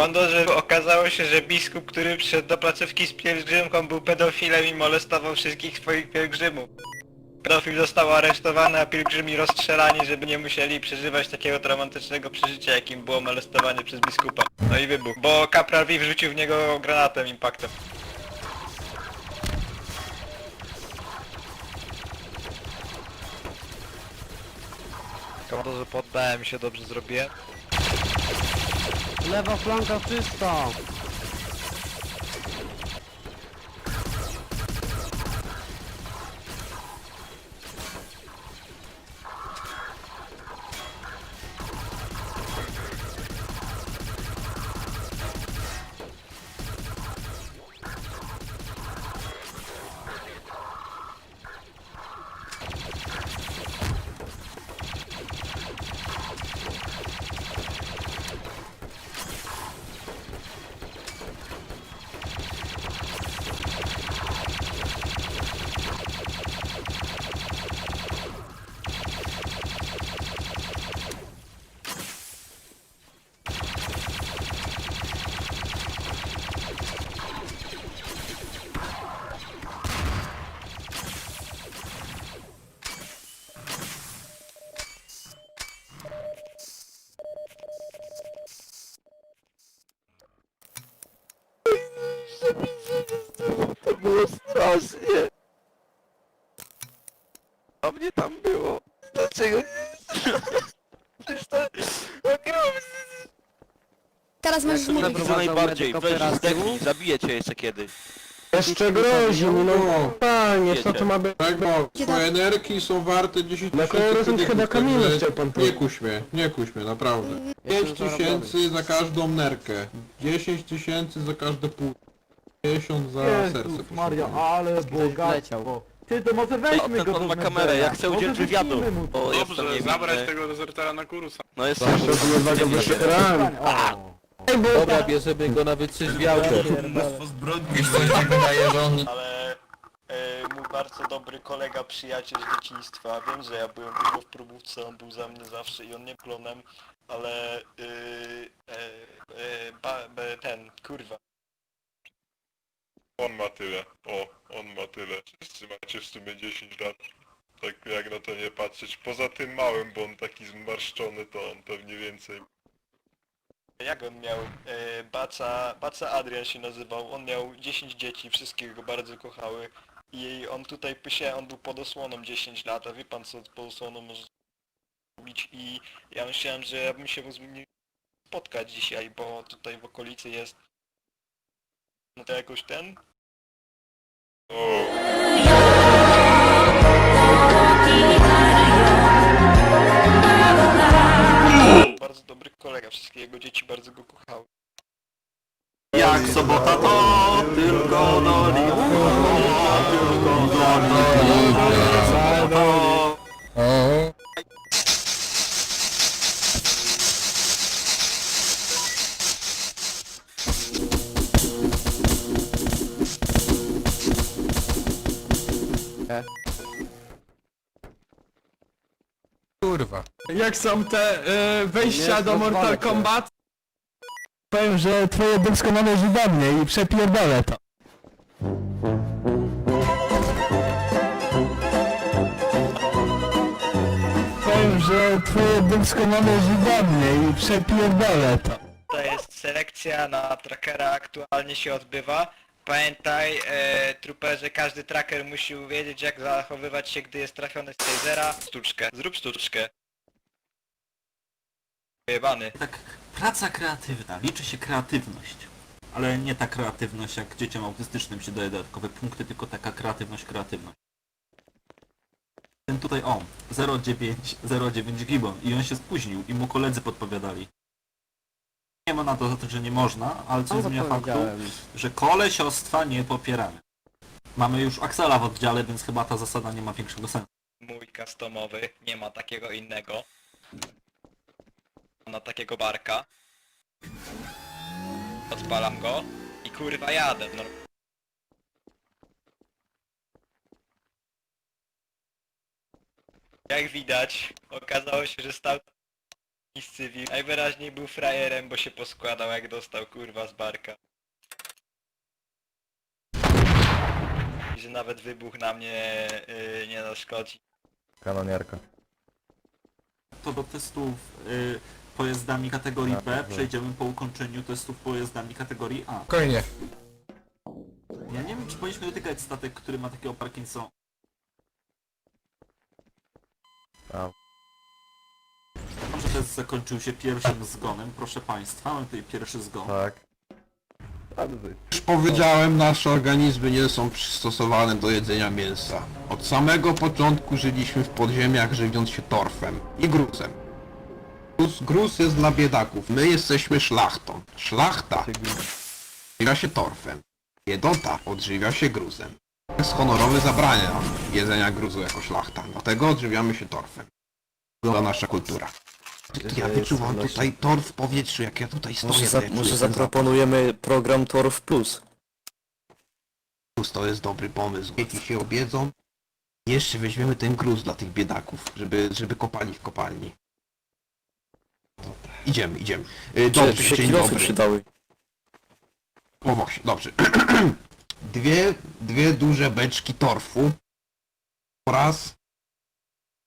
Bondo, że okazało się, że biskup, który przyszedł do placówki z pielgrzymką był pedofilem i molestował wszystkich swoich pielgrzymów. Pedofil został aresztowany, a pielgrzymi rozstrzelani, żeby nie musieli przeżywać takiego traumatycznego przeżycia, jakim było molestowanie przez biskupa. No i wybuch, bo kapral V wrzucił w niego granatem, impaktem. Komandorze, poddałem się, dobrze zrobiłem. Lewa flanka czysta! To było strasznie. A mnie tam było. Dlaczego nie... Przecież to... Teraz możesz Jak to mówić. naprowadzał najbardziej, medyk weź operacji? zdechnij, zabiję cię jeszcze kiedyś. Jeszcze grozi mi, no panie, co to ma być? Tak, bo Kiedy- twoje energii są warte 10 Na tysięcy kredytów, chyba kamienia także chciał pan Nie powiedzieć. kuś mnie, nie kuś mnie, naprawdę. Jestem 5 zarobiony. tysięcy za każdą nerkę. 10 tysięcy za każde pół. 50 za serce. Jezus Maria, ale leciał. bogactwo. Ty, to może weźmy ten go pan do ma Zmendera. kamerę, ja chcę udzielić wywiadu. wyślijmy mu to. O, jestem Dobrze, niewinny. zabrać tego dezertera na kurusa. No waga weteran. O. Dobra, bierzemy go na wytrzeźwiałkę. ale e, mój bardzo dobry kolega, przyjaciel z dzieciństwa, wiem, że ja byłem u niego w próbówce, on był za mnie zawsze i on nie klonem, ale yy, e, e, ba, be, ten, kurwa. On ma tyle. O, on ma tyle. Wszyscy macie w sumie 10 lat. Tak jak na to nie patrzeć. Poza tym małym, bo on taki zmarszczony, to on pewnie więcej. Jak on miał? E, Baca, Baca Adrian się nazywał, on miał 10 dzieci, wszystkie go bardzo kochały. I on tutaj pysie, on był pod osłoną 10 lat, a wie pan co pod osłoną może robić i ja myślałem, że ja bym się z spotkać dzisiaj, bo tutaj w okolicy jest no to jakoś ten, bardzo dobry kolega, wszystkie jego dzieci bardzo go kochały. Jak sobota to tylko do Liverpoolu, tylko do Liverpoolu. kurwa. Jak są te e, wejścia Nie, do Mortal rozwalę cię. Kombat? Powiem, że twoje dupsko należy do mnie i przepierdolę to. Powiem, że twoje dupsko należy do mnie i przepierdolę to. To jest selekcja na trackera aktualnie się odbywa. Pamiętaj, e, truperze, każdy tracker musi wiedzieć jak zachowywać się, gdy jest trafiony z tasera. Sztuczkę, zrób sztuczkę. Jebany. Tak, praca kreatywna, liczy się kreatywność. Ale nie ta kreatywność, jak dzieciom autystycznym się daje dodatkowe punkty, tylko taka kreatywność, kreatywność. Ten tutaj, o, 09, 09 Gibbon i on się spóźnił i mu koledzy podpowiadali. Nie ma na to, że nie można, ale co No, zmienia faktu, powiedziałem. że kolesiostwa nie popieramy. Mamy już Axela w oddziale, więc chyba ta zasada nie ma większego sensu. Mój customowy, nie ma takiego innego. Na takiego barka. Odpalam go i kurwa jadę. No. Jak widać, okazało się, że stał I z cywil. Najwyraźniej był frajerem, bo się poskładał jak dostał kurwa z barka. I że nawet wybuch na mnie yy, nie zaszkodzi. Kanonierka. To do testów y, pojazdami kategorii B przejdziemy po ukończeniu testów pojazdami kategorii A. Spokojnie. Ja nie wiem, czy powinniśmy dotykać statek, który ma takiego Parkinsona. Może test zakończył się pierwszym zgonem, proszę Państwa, mamy tutaj pierwszy zgon. Tak. Już powiedziałem, nasze organizmy nie są przystosowane do jedzenia mięsa. Od samego początku żyliśmy w podziemiach, żywiąc się torfem i gruzem. Gruz, gruz jest dla biedaków, my jesteśmy szlachtą. Szlachta odżywia się torfem. Biedota odżywia się gruzem. Jest honorowy zabrania nam jedzenia gruzu jako szlachta, dlatego odżywiamy się torfem. To nasza kultura. Ja wyczuwam tutaj torf w powietrzu, jak ja tutaj stoję. Może, to za, ja czuję może ten zapach. zaproponujemy program Torf Plus. Gruz to jest dobry pomysł. Dzieci się obiedzą. Jeszcze weźmiemy ten gruz dla tych biedaków, żeby, żeby kopali w kopalni. Idziemy, idziemy. Y, Czy Dobrze, tu się dzień kilofy dobry. przydały? O właśnie, dobrze. dwie, dwie duże beczki torfu oraz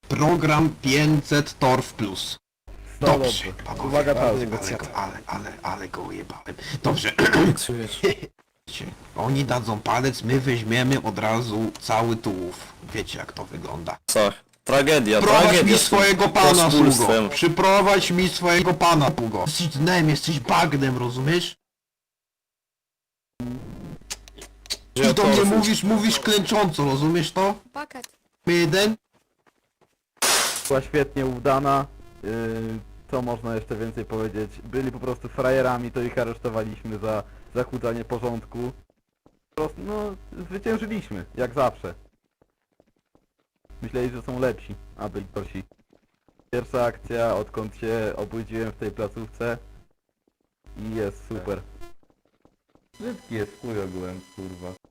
program 500 Torf Plus. Dobrze, panowie, Uwaga, ale, ale, ale, ale, ale go ujebałem. Dobrze, oni dadzą palec, my weźmiemy od razu cały tułów. Wiecie jak to wygląda. Tak. Tragedia, Prowadź tragedia. mi z tym swojego pana, sługo. pospólstwem. Przyprowadź mi swojego pana, sługo. Jesteś dnem, jesteś bagnem, rozumiesz? I do mnie mówisz, mówisz klęcząco, rozumiesz to? Bucket. My jeden? Była świetnie udana. Yy, co można jeszcze więcej powiedzieć? Byli po prostu frajerami, to ich aresztowaliśmy za zakłócanie porządku. Po prostu, no, zwyciężyliśmy, jak zawsze. Myśleli, że są lepsi, a byli gorsi. Pierwsza akcja, odkąd się obudziłem w tej placówce. I jest super. Brzydki jest chuj ogółem, kurwa.